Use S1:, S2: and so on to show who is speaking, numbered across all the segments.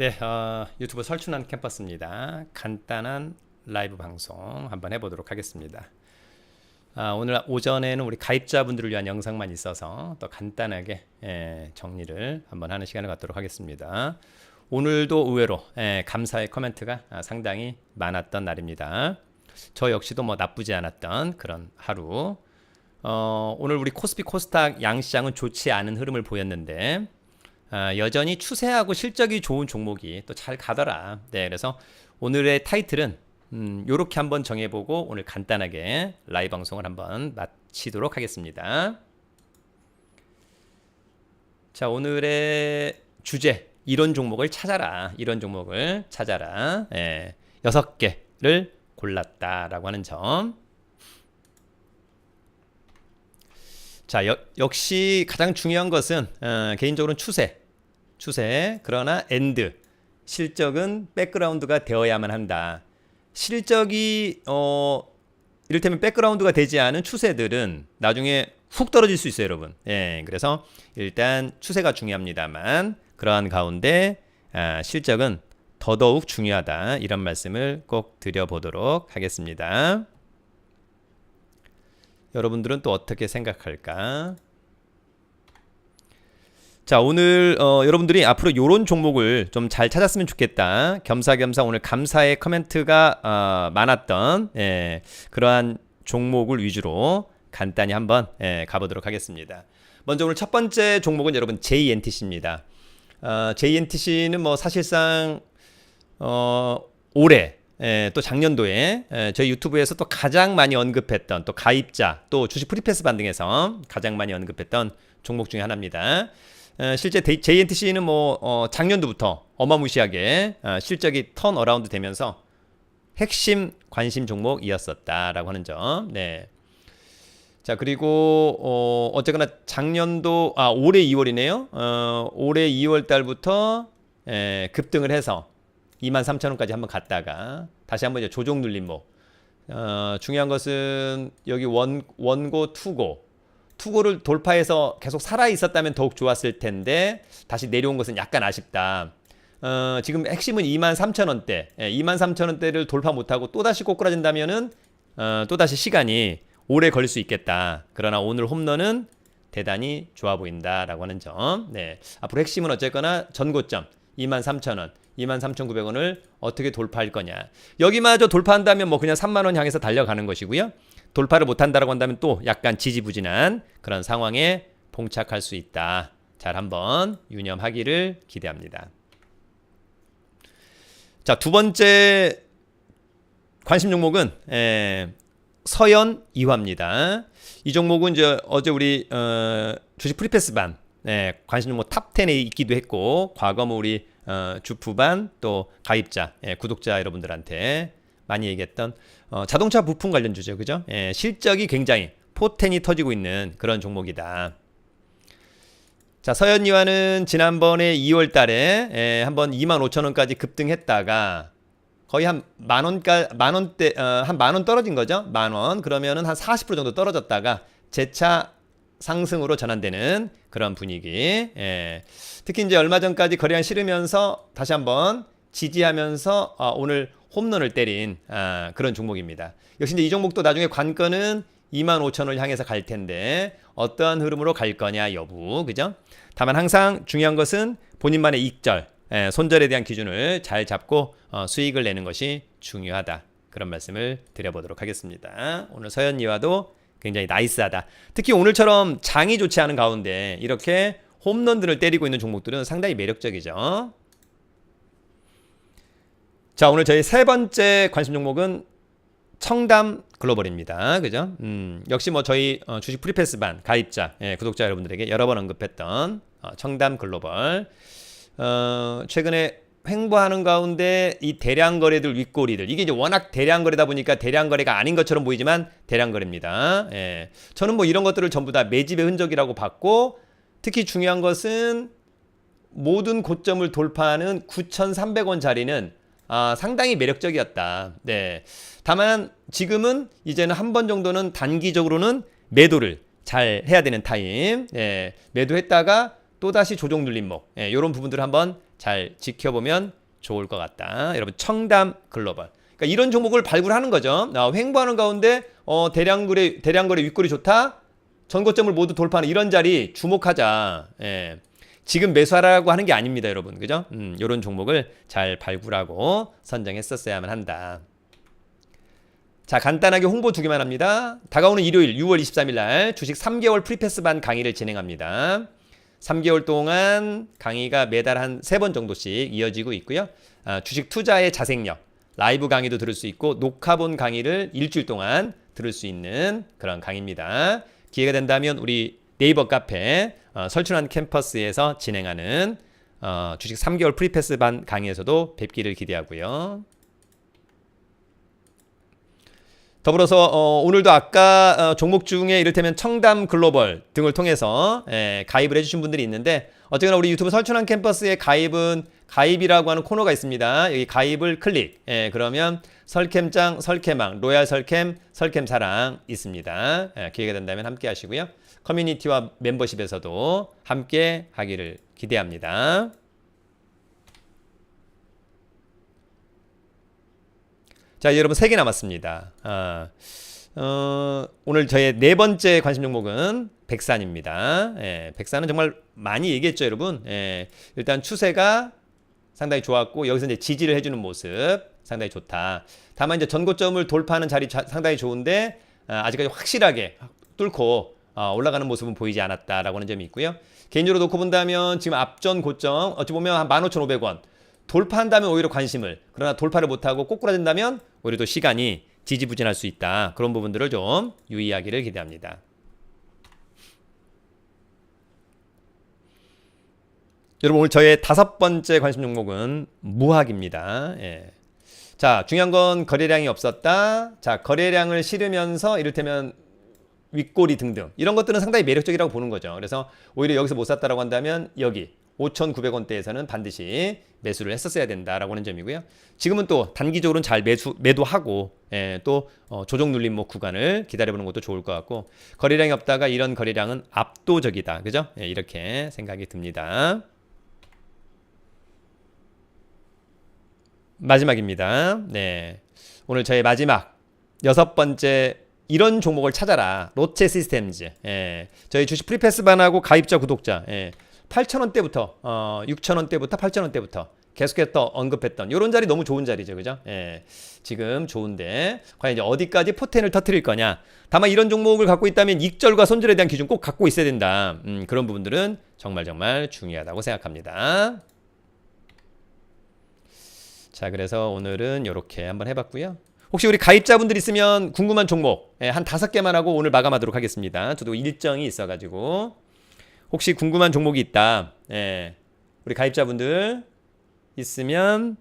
S1: 네, 어, 유튜브 설춘한 캠퍼스입니다. 간단한 라이브 방송 한번 해보도록 하겠습니다. 아, 오늘 오전에는 우리 가입자분들을 위한 영상만 있어서 또 간단하게 예, 정리를 한번 하는 시간을 갖도록 하겠습니다. 오늘도 의외로 예, 감사의 코멘트가 아, 상당히 많았던 날입니다. 저 역시도 뭐 나쁘지 않았던 그런 하루. 어, 오늘 우리 코스피 코스닥 양시장은 좋지 않은 흐름을 보였는데 아, 여전히 추세하고 실적이 좋은 종목이 또 잘 가더라. 네, 그래서 오늘의 타이틀은 음, 요렇게 한번 정해보고 오늘 간단하게 라이브 방송을 한번 마치도록 하겠습니다. 자, 오늘의 주제 이런 종목을 찾아라. 이런 종목을 찾아라. 예, 여섯 개를 골랐다라고 하는 점. 자, 여, 역시 가장 중요한 것은 어, 개인적으로는 추세, 추세. 그러나 엔드 실적은 백그라운드가 되어야만 한다. 실적이 어 이를테면 백그라운드가 되지 않은 추세들은 나중에 훅 떨어질 수 있어요, 여러분. 예, 그래서 일단 추세가 중요합니다만 그러한 가운데 아, 실적은 더더욱 중요하다 이런 말씀을 꼭 드려보도록 하겠습니다. 여러분들은 또 어떻게 생각할까? 자 오늘 어, 여러분들이 앞으로 이런 종목을 좀 잘 찾았으면 좋겠다. 겸사겸사 오늘 감사의 커멘트가 어, 많았던 예, 그러한 종목을 위주로 간단히 한번 예, 가보도록 하겠습니다. 먼저 오늘 첫 번째 종목은 여러분 JNTC입니다. 어, JNTC는 뭐 사실상 어, 올해 예, 또 작년도에 예, 저희 유튜브에서 또 가장 많이 언급했던 또 가입자 또 주식 프리패스 반등에서 가장 많이 언급했던 종목 중에 하나입니다. 에, 실제 JNTC는 뭐 어, 작년도부터 어마무시하게 어, 실적이 턴 어라운드 되면서 핵심 관심 종목이었었다라고 하는 점. 네. 자 그리고 어, 어쨌거나 작년도 아 올해 2월이네요. 어, 올해 2월 달부터 에, 급등을 해서 23,000원까지 한번 갔다가 다시 한번 이제 조정 눌림목. 어, 중요한 것은 여기 원 원고 투고 투고를 돌파해서 계속 살아 있었다면 더욱 좋았을 텐데 다시 내려온 것은 약간 아쉽다. 어, 지금 핵심은 23,000원대, 예, 23,000원대를 돌파 못하고 또 다시 꼬꾸라진다면은 어, 또 다시 시간이 오래 걸릴 수 있겠다. 그러나 오늘 홈런은 대단히 좋아 보인다라고 하는 점. 네. 앞으로 핵심은 어쨌거나 전고점 23,000원, 23,900원을 어떻게 돌파할 거냐. 여기마저 돌파한다면 뭐 그냥 3만 원 향해서 달려가는 것이고요. 돌파를 못 한다라고 한다면 또 약간 지지부진한 그런 상황에 봉착할 수 있다. 잘 한번 유념하기를 기대합니다. 자, 두 번째 관심 종목은 에, 서연 이화입니다. 이 종목은 이제 어제 우리 어, 주식 프리패스 반 예, 관심 종목 탑 10에 있기도 했고 과거 뭐 우리 어, 주프반 또 가입자 예, 구독자 여러분들한테 많이 얘기했던 어, 자동차 부품 관련주죠, 그죠? 예, 실적이 굉장히 포텐이 터지고 있는 그런 종목이다. 자, 서현이와는 지난번에 2월 달에 예, 한번 2만 5천 원까지 급등했다가 거의 한 만 원까 만 원대 어, 한만 원 떨어진 거죠. 만 원. 그러면은 한 40% 정도 떨어졌다가 재차 상승으로 전환되는 그런 분위기. 예. 특히 이제 얼마 전까지 거래량 실으면서 다시 한번 지지하면서 아, 오늘 홈런을 때린 아, 그런 종목입니다. 역시 이제 이 종목도 나중에 관건은 2만 5천 원을 향해서 갈 텐데 어떠한 흐름으로 갈 거냐 여부 그죠? 다만 항상 중요한 것은 본인만의 익절 예, 손절에 대한 기준을 잘 잡고 어, 수익을 내는 것이 중요하다 그런 말씀을 드려보도록 하겠습니다. 오늘 서현이와도 굉장히 나이스하다. 특히 오늘처럼 장이 좋지 않은 가운데 이렇게 홈런들을 때리고 있는 종목들은 상당히 매력적이죠. 자, 오늘 저희 세 번째 관심 종목은 청담 글로벌입니다. 그죠? 음, 역시 뭐 저희 어, 주식 프리패스반 가입자, 예, 구독자 여러분들에게 여러 번 언급했던 어, 청담 글로벌. 어, 최근에 횡보하는 가운데 이 대량 거래들 윗꼬리들 이게 이제 워낙 대량 거래다 보니까 대량 거래가 아닌 것처럼 보이지만 대량 거래입니다. 예. 저는 뭐 이런 것들을 전부 다 매집의 흔적이라고 봤고 특히 중요한 것은 모든 고점을 돌파하는 9,300원 자리는 아, 상당히 매력적이었다. 네. 다만 지금은 이제는 한 번 정도는 단기적으로는 매도를 잘 해야 되는 타임. 예. 매도했다가 또 다시 조정 눌림목. 예, 이런 부분들을 한번 잘 지켜보면 좋을 것 같다. 여러분 청담 글로벌. 그러니까 이런 종목을 발굴하는 거죠. 아, 횡보하는 가운데 어, 대량거래 대량거래 윗골이 좋다. 전고점을 모두 돌파하는 이런 자리 주목하자. 예. 지금 매수하라고 하는 게 아닙니다, 여러분. 그죠? 음, 이런 종목을 잘 발굴하고 선정했었어야만 한다. 자, 간단하게 홍보 두 개만 합니다. 다가오는 일요일 6월 23일 날 주식 3개월 프리패스 반 강의를 진행합니다. 3개월 동안 강의가 매달 한세번 정도씩 이어지고 있고요. 아, 주식 투자의 자생력, 라이브 강의도 들을 수 있고 녹화본 강의를 일주일 동안 들을 수 있는 그런 강의입니다. 기회가 된다면 우리 네이버 카페 어, 설춘환 캠퍼스에서 진행하는 어, 주식 3개월 프리패스 반 강의에서도 뵙기를 기대하고요. 더불어서 어, 오늘도 아까 어, 종목 중에 이를테면 청담 글로벌 등을 통해서 예, 가입을 해주신 분들이 있는데 어쨌거나 우리 유튜브 설춘환 캠퍼스의 가입은 가입이라고 하는 코너가 있습니다. 여기 가입을 클릭. 예, 그러면 설캠장, 설캠왕, 로얄 설캠, 설캠 사랑 있습니다. 예, 기회가 된다면 함께 하시고요. 커뮤니티와 멤버십에서도 함께 하기를 기대합니다. 자, 여러분 세 개 남았습니다. 아, 어, 오늘 저의 네 번째 관심 종목은 백산입니다. 예, 백산은 정말 많이 얘기했죠, 여러분. 예, 일단 추세가 상당히 좋았고 여기서 이제 지지를 해주는 모습 상당히 좋다. 다만 이제 전고점을 돌파하는 자리 자, 상당히 좋은데 아, 아직까지 확실하게 뚫고 어, 올라가는 모습은 보이지 않았다라고 하는 점이 있고요. 개인적으로 놓고 본다면 지금 앞전 고점 어찌 보면 한 15,500원 돌파한다면 오히려 관심을 그러나 돌파를 못하고 꼬꾸라진다면 오히려 또 시간이 지지부진할 수 있다. 그런 부분들을 좀 유의하기를 기대합니다. 여러분 오늘 저의 다섯 번째 관심 종목은 무학입니다. 예. 자 중요한 건 거래량이 없었다. 자 거래량을 실으면서 이를테면 윗꼬리 등등 이런 것들은 상당히 매력적이라고 보는 거죠. 그래서 오히려 여기서 못 샀다라고 한다면 여기 5,900원대에서는 반드시 매수를 했었어야 된다라고 하는 점이고요. 지금은 또 단기적으로는 잘 매수 매도하고 예, 또 어, 조정 눌림목 구간을 기다려보는 것도 좋을 것 같고 거래량이 없다가 이런 거래량은 압도적이다, 그죠? 예, 이렇게 생각이 듭니다. 마지막입니다. 네, 오늘 저의 마지막 여섯 번째 이런 종목을 찾아라. 롯체 시스템즈. 예. 저희 주식 프리패스 반하고 가입자 구독자. 예. 8,000원대부터 어, 6,000원대부터 8,000원대부터 계속해서 언급했던 이런 자리 너무 좋은 자리죠. 그죠? 예. 지금 좋은데 과연 이제 어디까지 포텐을 터트릴 거냐. 다만 이런 종목을 갖고 있다면 익절과 손절에 대한 기준 꼭 갖고 있어야 된다. 음, 그런 부분들은 정말 정말 중요하다고 생각합니다. 자, 그래서 오늘은 이렇게 한번 해봤고요. 혹시 우리 가입자분들 있으면 궁금한 종목 예, 한 다섯 개만 하고 오늘 마감하도록 하겠습니다. 저도 일정이 있어가지고 혹시 궁금한 종목이 있다. 예, 우리 가입자분들 있으면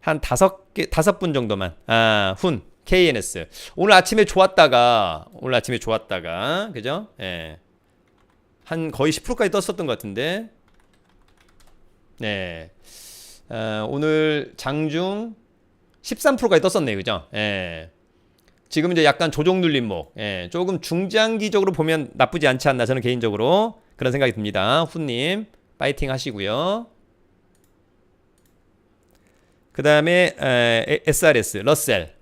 S1: 한 다섯 개 다섯 분 정도만 아, 훈 KNS 오늘 아침에 좋았다가 오늘 아침에 좋았다가 그죠? 예. 한 거의 10%까지 떴었던 것 같은데 네. 어, 오늘 장중 13%까지 떴었네요. 그죠? 예. 지금 이제 약간 조정 눌림목. 예. 조금 중장기적으로 보면 나쁘지 않지 않나 저는 개인적으로 그런 생각이 듭니다. 후님 파이팅 하시고요. 그 다음에 SRS 러셀.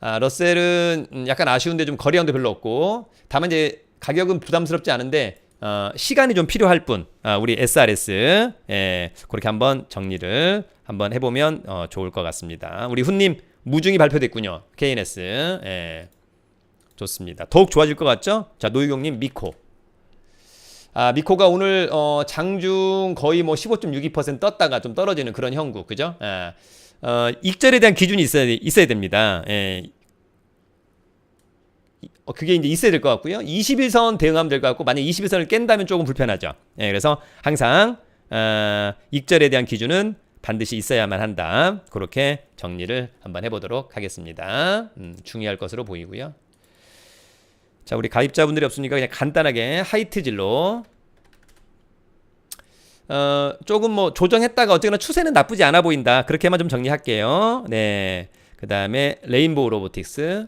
S1: 아, 러셀은 약간 아쉬운데 좀 거래량도 별로 없고 다만 이제 가격은 부담스럽지 않은데 어, 시간이 좀 필요할 뿐 아, 우리 SRS 예, 그렇게 한번 정리를 한번 해보면 어, 좋을 것 같습니다. 우리 훈님 무중이 발표됐군요. KNS 예, 좋습니다. 더욱 좋아질 것 같죠? 자 노유경님 미코 아 미코가 오늘 어, 장중 거의 뭐 15.62% 떴다가 좀 떨어지는 그런 형국 그죠? 예, 어, 익절에 대한 기준이 있어야 있어야 됩니다. 예, 어, 그게 이제 있어야 될 것 같고요. 21선 대응하면 될 것 같고 만약 21선을 깬다면 조금 불편하죠. 예, 그래서 항상 어, 익절에 대한 기준은 반드시 있어야만 한다. 그렇게 정리를 한번 해보도록 하겠습니다. 음, 중요할 것으로 보이고요. 자, 우리 가입자분들이 없으니까 그냥 간단하게 하이트질로 어, 조금 뭐 조정했다가 어쨌거나 추세는 나쁘지 않아 보인다. 그렇게만 좀 정리할게요. 네. 그 다음에 레인보우 로보틱스.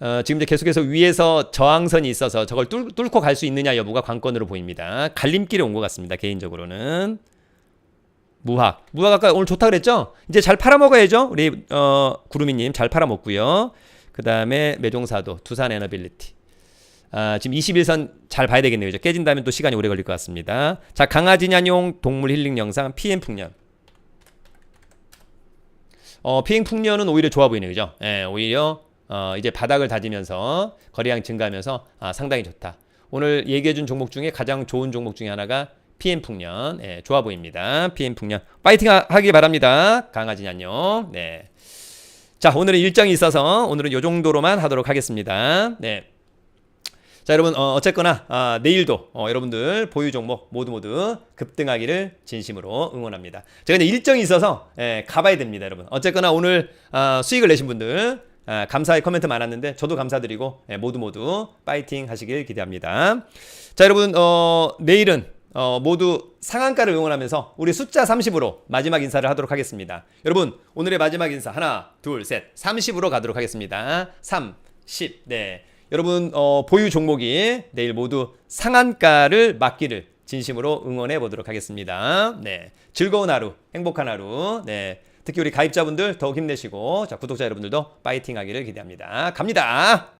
S1: 어, 지금 이제 계속해서 위에서 저항선이 있어서 저걸 뚫, 뚫고 갈 수 있느냐 여부가 관건으로 보입니다. 갈림길에 온 것 같습니다. 개인적으로는. 무학. 무학 아까 오늘 좋다 그랬죠? 이제 잘 팔아먹어야죠. 우리 어, 구루미님 잘 팔아먹고요. 그 다음에 매종사도 두산 에너빌리티. 아, 지금 21선 잘 봐야 되겠네요. 그죠? 깨진다면 또 시간이 오래 걸릴 것 같습니다. 자, 강아지 년용 동물 힐링 영상 PM 풍년. 어, 피행 풍년은 오히려 좋아 보이네요. 그죠? 예, 오히려 어, 이제 바닥을 다지면서 거래량 증가하면서 아, 상당히 좋다. 오늘 얘기해 준 종목 중에 가장 좋은 종목 중에 하나가 PM 풍년. 예, 좋아 보입니다. PM 풍년. 파이팅 하- 하기 바랍니다. 강아지 년용. 네. 자, 오늘은 일정이 있어서 오늘은 요 정도로만 하도록 하겠습니다. 네. 자 여러분 어, 어쨌거나 아, 내일도 어, 여러분들 보유 종목 모두 모두 급등하기를 진심으로 응원합니다. 제가 이제 일정이 있어서 예, 가봐야 됩니다, 여러분. 어쨌거나 오늘 아, 수익을 내신 분들 아, 감사의 코멘트 많았는데 저도 감사드리고 예, 모두 모두 파이팅 하시길 기대합니다. 자 여러분 어, 내일은 어, 모두 상한가를 응원하면서 우리 숫자 30으로 마지막 인사를 하도록 하겠습니다. 여러분 오늘의 마지막 인사 하나 둘셋 30으로 가도록 하겠습니다. 3, 10 네. 여러분 어, 보유 종목이 내일 모두 상한가를 맞기를 진심으로 응원해 보도록 하겠습니다. 네, 즐거운 하루, 행복한 하루. 네, 특히 우리 가입자분들 더욱 힘내시고 자 구독자 여러분들도 파이팅하기를 기대합니다. 갑니다.